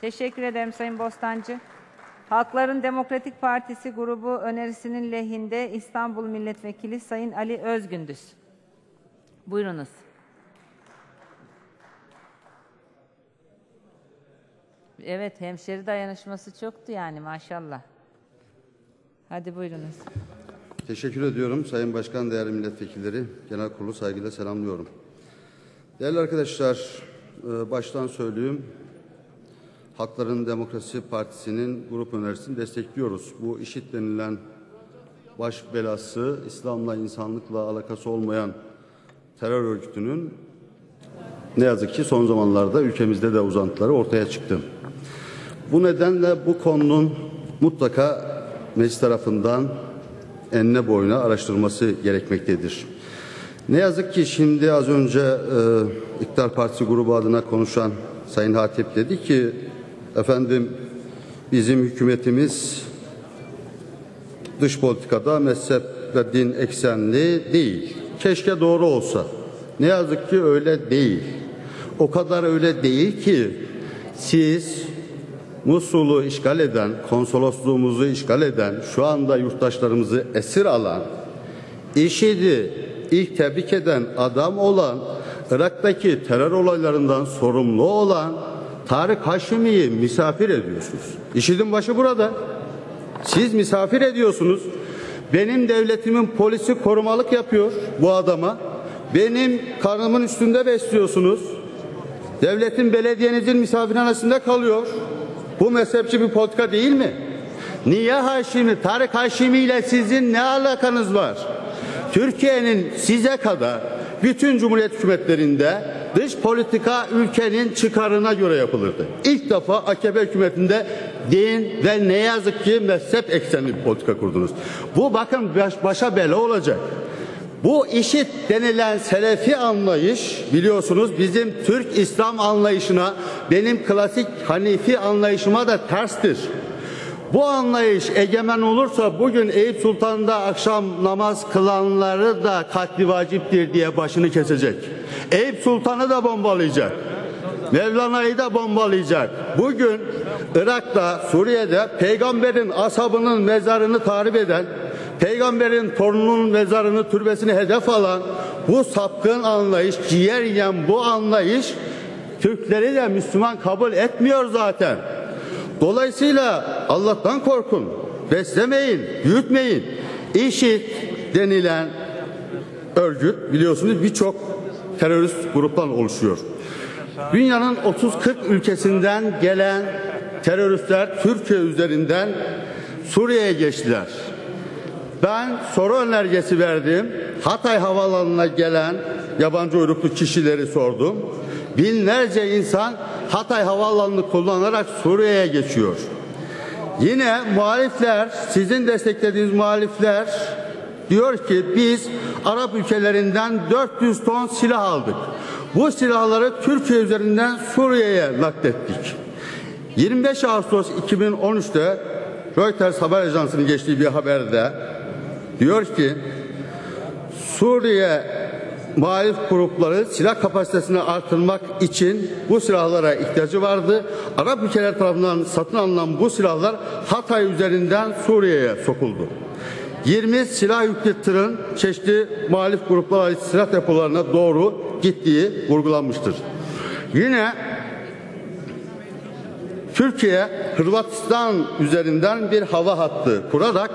Teşekkür ederim Sayın Bostancı. Halkların Demokratik Partisi grubu önerisinin lehinde İstanbul Milletvekili Sayın Ali Özgündüz. Buyurunuz. Evet, hemşeri dayanışması çoktu yani maşallah. Hadi buyurunuz. Teşekkür ediyorum Sayın Başkan, değerli milletvekilleri, genel kurulu saygıyla selamlıyorum. Değerli arkadaşlar, e, baştan söyleyeyim. Hakların Demokrasi Partisi'nin grup önerisini destekliyoruz. Bu işit denilen baş belası İslam'la, insanlıkla alakası olmayan terör örgütünün ne yazık ki son zamanlarda ülkemizde de uzantıları ortaya çıktı. Bu nedenle bu konunun mutlaka meclis tarafından enine boyuna araştırılması gerekmektedir. Ne yazık ki şimdi az önce e, İktidar Partisi grubu adına konuşan Sayın Hatip dedi ki efendim bizim hükümetimiz dış politikada mezhep ve din eksenli değil. Keşke doğru olsa. Ne yazık ki öyle değil. O kadar öyle değil ki siz Musul'u işgal eden, konsolosluğumuzu işgal eden, şu anda yurttaşlarımızı esir alan, IŞİD'i ilk tebrik eden adam olan, Irak'taki terör olaylarından sorumlu olan Tarık Haşimi'yi misafir ediyorsunuz. IŞİD'in başı burada. Siz misafir ediyorsunuz. Benim devletimin polisi korumalık yapıyor bu adama. Benim karnımın üstünde besliyorsunuz. Devletin belediyenizin misafirhanesinde kalıyor. Bu mezhepçi bir politika değil mi? Niye Haşimi, Tarık Haşimi ile sizin ne alakanız var? Türkiye'nin size kadar bütün cumhuriyet hükümetlerinde dış politika ülkenin çıkarına göre yapılırdı. İlk defa AKP hükümetinde din ve ne yazık ki mezhep eksenli bir politika kurdunuz. Bu bakın baş, başa bela olacak. Bu işit denilen selefi anlayış biliyorsunuz bizim Türk İslam anlayışına benim klasik Hanifi anlayışıma da terstir. Bu anlayış egemen olursa bugün Eyüp Sultan'da akşam namaz kılanları da katli vaciptir diye başını kesecek. Eyüp Sultan'ı da bombalayacak. Mevlana'yı da bombalayacak. Bugün Irak'ta, Suriye'de peygamberin asabının mezarını tahrip eden, peygamberin torununun mezarını, türbesini hedef alan bu sapkın anlayış, ciğer yiyen bu anlayış Türkleri de Müslüman kabul etmiyor zaten. Dolayısıyla Allah'tan korkun. Beslemeyin, büyütmeyin. İşit denilen örgüt biliyorsunuz birçok terörist gruptan oluşuyor. Dünyanın 30-40 ülkesinden gelen teröristler Türkiye üzerinden Suriye'ye geçtiler. Ben soru önergesi verdim. Hatay Havaalanı'na gelen yabancı uyruklu kişileri sordum. Binlerce insan Hatay Havaalanı'nı kullanarak Suriye'ye geçiyor. Yine muhalifler, sizin desteklediğiniz muhalifler diyor ki biz Arap ülkelerinden 400 ton silah aldık. Bu silahları Türkiye üzerinden Suriye'ye naklettik. 25 Ağustos 2013'te Reuters haber ajansının geçtiği bir haberde diyor ki Suriye muhalif grupları silah kapasitesini artırmak için bu silahlara ihtiyacı vardı. Arap ülkeler tarafından satın alınan bu silahlar Hatay üzerinden Suriye'ye sokuldu. 20 silah yüklü tırın çeşitli muhalif gruplara ait silah depolarına doğru gittiği vurgulanmıştır. Yine Türkiye Hırvatistan üzerinden bir hava hattı kurarak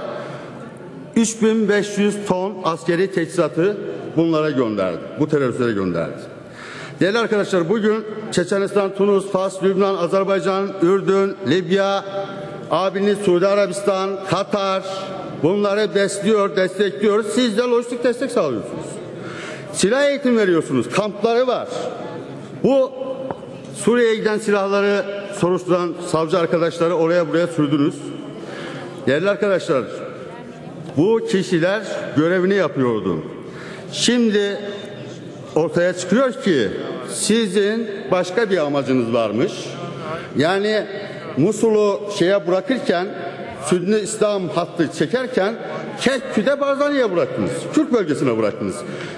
3500 ton askeri teçhizatı bunlara gönderdi. Bu teröristlere gönderdi. Değerli arkadaşlar bugün Çeçenistan, Tunus, Fas, Lübnan, Azerbaycan, Ürdün, Libya, abiniz Suudi Arabistan, Katar bunları besliyor, destekliyor. Siz de lojistik destek sağlıyorsunuz. Silah eğitim veriyorsunuz. Kampları var. Bu Suriye'ye giden silahları soruşturan savcı arkadaşları oraya buraya sürdünüz. Değerli arkadaşlar bu kişiler görevini yapıyordu. Şimdi ortaya çıkıyor ki sizin başka bir amacınız varmış. Yani Musul'u şeye bırakırken Sünni İslam hattı çekerken Kerkük'ü Barzani'ye bıraktınız. Kürt bölgesine bıraktınız.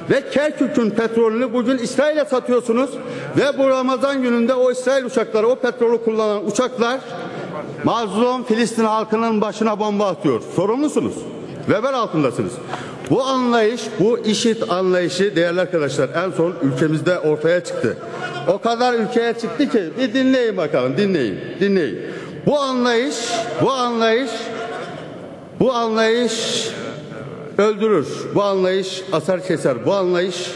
Ve Kerkük'ün petrolünü bugün İsrail'e satıyorsunuz. Ve bu Ramazan gününde o İsrail uçakları, o petrolü kullanan uçaklar mazlum Filistin halkının başına bomba atıyor. Sorumlusunuz. Veber altındasınız. Bu anlayış, bu işit anlayışı değerli arkadaşlar en son ülkemizde ortaya çıktı. O kadar ülkeye çıktı ki bir dinleyin bakalım, dinleyin, dinleyin. Bu anlayış, bu anlayış, bu anlayış öldürür. Bu anlayış asar keser. Bu anlayış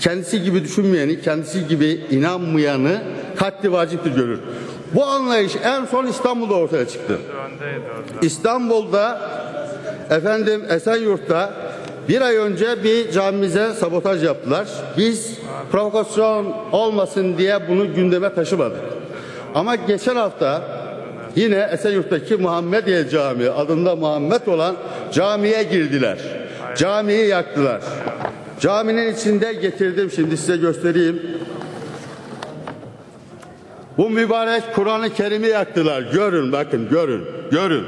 kendisi gibi düşünmeyeni, kendisi gibi inanmayanı katli vaciptir görür. Bu anlayış en son İstanbul'da ortaya çıktı. İstanbul'da efendim Esenyurt'ta bir ay önce bir camimize sabotaj yaptılar. Biz provokasyon olmasın diye bunu gündeme taşımadık. Ama geçen hafta yine Esenyurt'taki Muhammediye Camii adında Muhammed olan camiye girdiler. Camiyi yaktılar. Caminin içinde getirdim şimdi size göstereyim. Bu mübarek Kur'an-ı Kerim'i yaktılar. Görün bakın görün görün.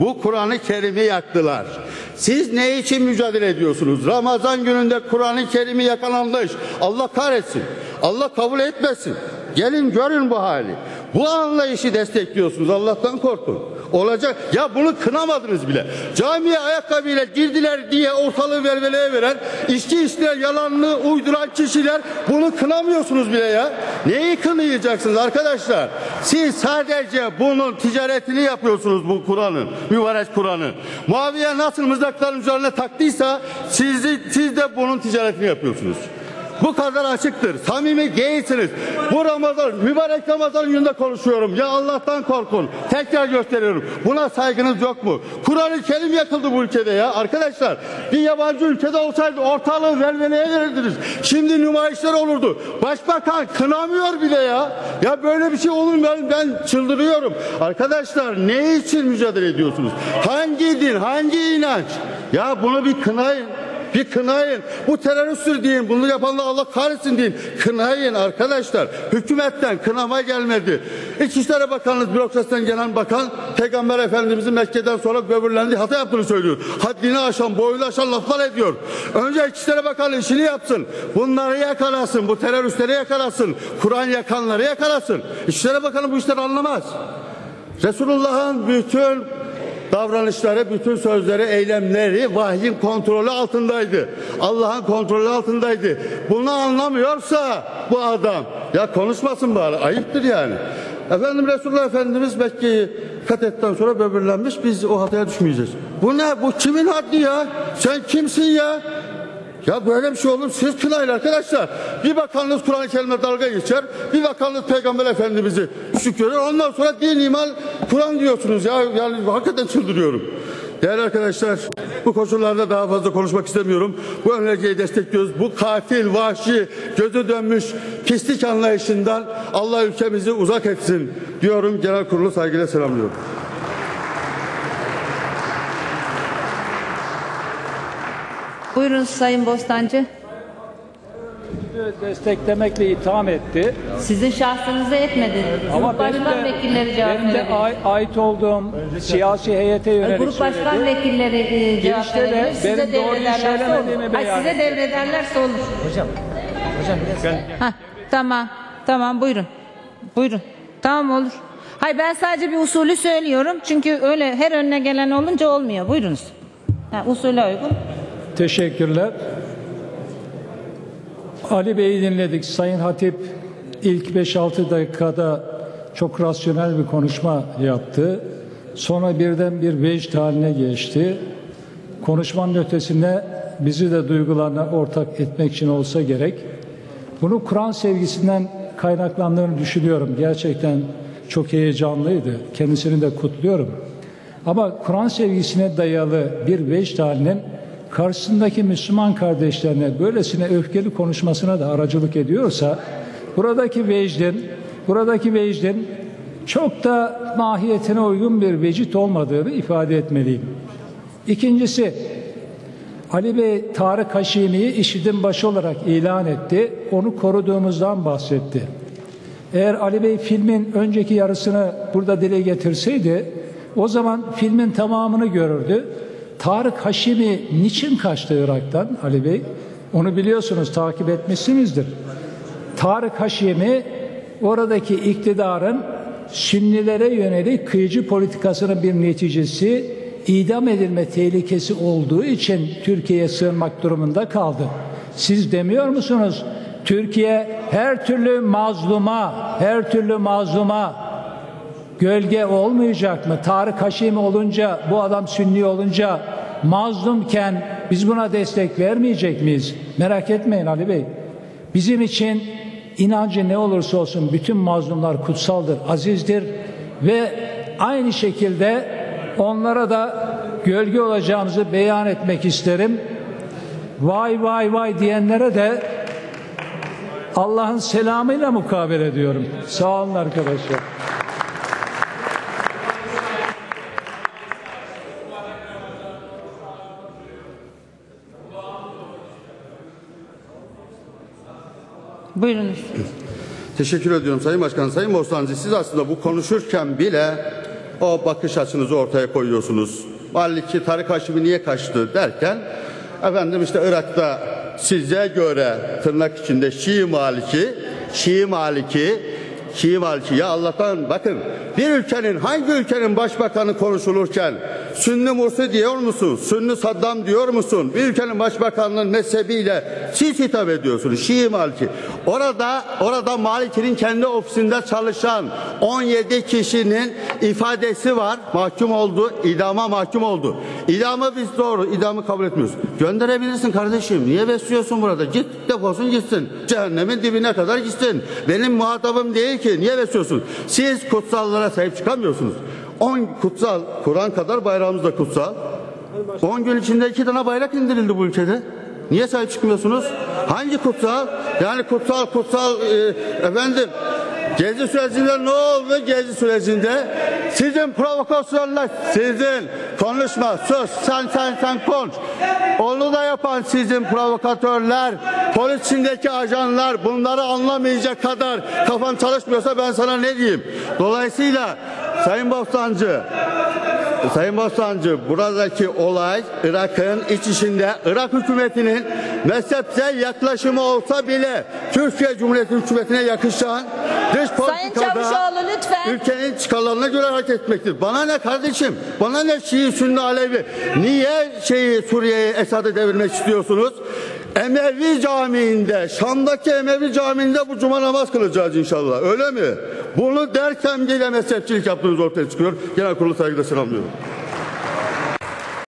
Bu Kur'an-ı Kerim'i yaktılar. Siz ne için mücadele ediyorsunuz? Ramazan gününde Kur'an-ı Kerim'i yakan anlayış. Allah kahretsin. Allah kabul etmesin. Gelin görün bu hali. Bu anlayışı destekliyorsunuz. Allah'tan korkun. Olacak. Ya bunu kınamadınız bile. Camiye ayakkabıyla girdiler diye ortalığı velveleye veren, içki işler yalanını uyduran kişiler bunu kınamıyorsunuz bile ya. Neyi kınayacaksınız arkadaşlar? Siz sadece bunun ticaretini yapıyorsunuz bu Kur'an'ın, mübarek Kur'an'ın. Muaviye nasıl mızrakların üzerine taktıysa siz siz de bunun ticaretini yapıyorsunuz. Bu kadar açıktır. Samimi değilsiniz. Bu Ramazan, mübarek Ramazan gününde konuşuyorum. Ya Allah'tan korkun. Tekrar gösteriyorum. Buna saygınız yok mu? Kur'an-ı Kerim yakıldı bu ülkede ya. Arkadaşlar bir yabancı ülkede olsaydı ortalığı velveleye verirdiniz. Şimdi nümayişler olurdu. Başbakan kınamıyor bile ya. Ya böyle bir şey olur mu? Ben, ben çıldırıyorum. Arkadaşlar ne için mücadele ediyorsunuz? Hangi din, hangi inanç? Ya bunu bir kınayın. Bir kınayın. Bu teröristtir deyin. Bunu yapanlar Allah kahretsin deyin. Kınayın arkadaşlar. Hükümetten kınama gelmedi. İçişleri Bakanlığı bürokrasiden gelen bakan Peygamber Efendimizin Mekke'den sonra böbürlendi hata yaptığını söylüyor. Haddini aşan, boyunu aşan laflar ediyor. Önce İçişleri Bakanlığı işini yapsın. Bunları yakalasın. Bu teröristleri yakalasın. Kur'an yakanları yakalasın. İçişleri Bakanı bu işleri anlamaz. Resulullah'ın bütün davranışları, bütün sözleri, eylemleri vahyin kontrolü altındaydı. Allah'ın kontrolü altındaydı. Bunu anlamıyorsa bu adam ya konuşmasın bari ayıptır yani. Efendim Resulullah Efendimiz Mekke'yi fethettikten sonra böbürlenmiş biz o hataya düşmeyeceğiz. Bu ne? Bu kimin haddi ya? Sen kimsin ya? Ya böyle bir şey olur. Siz kınayın arkadaşlar. Bir bakanınız Kur'an-ı Kerim'e dalga geçer. Bir bakanınız Peygamber Efendimiz'i düşük görür. Ondan sonra din, iman, Kur'an diyorsunuz. Ya yani hakikaten çıldırıyorum. Değerli arkadaşlar bu koşullarda daha fazla konuşmak istemiyorum. Bu önergeyi destekliyoruz. Bu katil, vahşi, gözü dönmüş pislik anlayışından Allah ülkemizi uzak etsin diyorum. Genel kurulu saygıyla selamlıyorum. Buyurun Sayın Bostancı. desteklemekle itham etti. Sizin şahsınıza etmedi. Ama Grup benim başkan de, vekilleri cevap benim de ay- ait olduğum siyasi heyete yönelik Grup başkan söyledi. vekilleri e, cevap Girişte de. Size benim doğruyu devrederlerse söylemediğimi olur. Ay, beyan size etti. devrederlerse olur. Hocam. Hocam Hah, tamam. Tamam buyurun. Buyurun. Tamam olur. Hayır ben sadece bir usulü söylüyorum. Çünkü öyle her önüne gelen olunca olmuyor. Buyurunuz. Ha, usule uygun. Teşekkürler. Ali Bey'i dinledik. Sayın Hatip ilk 5-6 dakikada çok rasyonel bir konuşma yaptı. Sonra birden bir vecd haline geçti. Konuşmanın ötesinde bizi de duygularına ortak etmek için olsa gerek. Bunu Kur'an sevgisinden kaynaklandığını düşünüyorum. Gerçekten çok heyecanlıydı. Kendisini de kutluyorum. Ama Kur'an sevgisine dayalı bir vecd halinin karşısındaki Müslüman kardeşlerine böylesine öfkeli konuşmasına da aracılık ediyorsa buradaki vecdin, buradaki vecdin çok da mahiyetine uygun bir vecit olmadığını ifade etmeliyim. İkincisi, Ali Bey Tarık Haşimi'yi IŞİD'in başı olarak ilan etti. Onu koruduğumuzdan bahsetti. Eğer Ali Bey filmin önceki yarısını burada dile getirseydi o zaman filmin tamamını görürdü. Tarık Haşimi niçin kaçtı Irak'tan Ali Bey? Onu biliyorsunuz, takip etmişsinizdir. Tarık Haşimi oradaki iktidarın Sünnilere yönelik kıyıcı politikasının bir neticesi idam edilme tehlikesi olduğu için Türkiye'ye sığınmak durumunda kaldı. Siz demiyor musunuz? Türkiye her türlü mazluma, her türlü mazluma gölge olmayacak mı? Tarık Haşimi olunca, bu adam Sünni olunca mazlumken biz buna destek vermeyecek miyiz? Merak etmeyin Ali Bey. Bizim için inancı ne olursa olsun bütün mazlumlar kutsaldır, azizdir ve aynı şekilde onlara da gölge olacağımızı beyan etmek isterim. Vay vay vay diyenlere de Allah'ın selamıyla mukabele ediyorum. Sağ olun arkadaşlar. Buyurunuz. Teşekkür ediyorum Sayın Başkan. Sayın Bostancı siz aslında bu konuşurken bile o bakış açınızı ortaya koyuyorsunuz. Maliki Tarık Haşimi niye kaçtı derken efendim işte Irak'ta size göre tırnak içinde Şii Maliki, Şii Maliki, Şii Maliki ya Allah'tan bakın bir ülkenin hangi ülkenin başbakanı konuşulurken Sünni Mursi diyor musun? Sünni Saddam diyor musun? Bir ülkenin başbakanının mezhebiyle siz hitap ediyorsunuz. Şii Maliki. Orada orada Maliki'nin kendi ofisinde çalışan 17 kişinin ifadesi var. Mahkum oldu. idama mahkum oldu. İdamı biz doğru. idamı kabul etmiyoruz. Gönderebilirsin kardeşim. Niye besliyorsun burada? Git defolsun gitsin. Cehennemin dibine kadar gitsin. Benim muhatabım değil ki. Niye besliyorsun? Siz kutsallara sahip çıkamıyorsunuz. 10 kutsal, Kur'an kadar bayrağımız da kutsal. 10 gün içinde iki tane bayrak indirildi bu ülkede. Niye sahip çıkmıyorsunuz? Hangi kutsal? Yani kutsal kutsal e, efendim Gezi sürecinde ne oldu gezi sürecinde? Sizin provokasyonlar, sizin konuşma, sus, sen sen sen konuş. Onu da yapan sizin provokatörler, polis içindeki ajanlar bunları anlamayacak kadar kafan çalışmıyorsa ben sana ne diyeyim? Dolayısıyla Sayın Bostancı, Sayın Bostancı buradaki olay Irak'ın iç içinde Irak hükümetinin mezhepsel yaklaşımı olsa bile Türkiye Cumhuriyeti hükümetine yakışan dış politikada ülkenin çıkarlarına göre hareket etmektir. Bana ne kardeşim? Bana ne Şii, Sünni, Alevi? Niye şeyi Suriye'yi Esad'ı devirmek istiyorsunuz? Emevi Camii'nde, Şam'daki Emevi Camii'nde bu cuma namaz kılacağız inşallah. Öyle mi? Bunu derken bile mezhepçilik yaptığınız ortaya çıkıyor. Genel kurulu saygıyla selamlıyorum.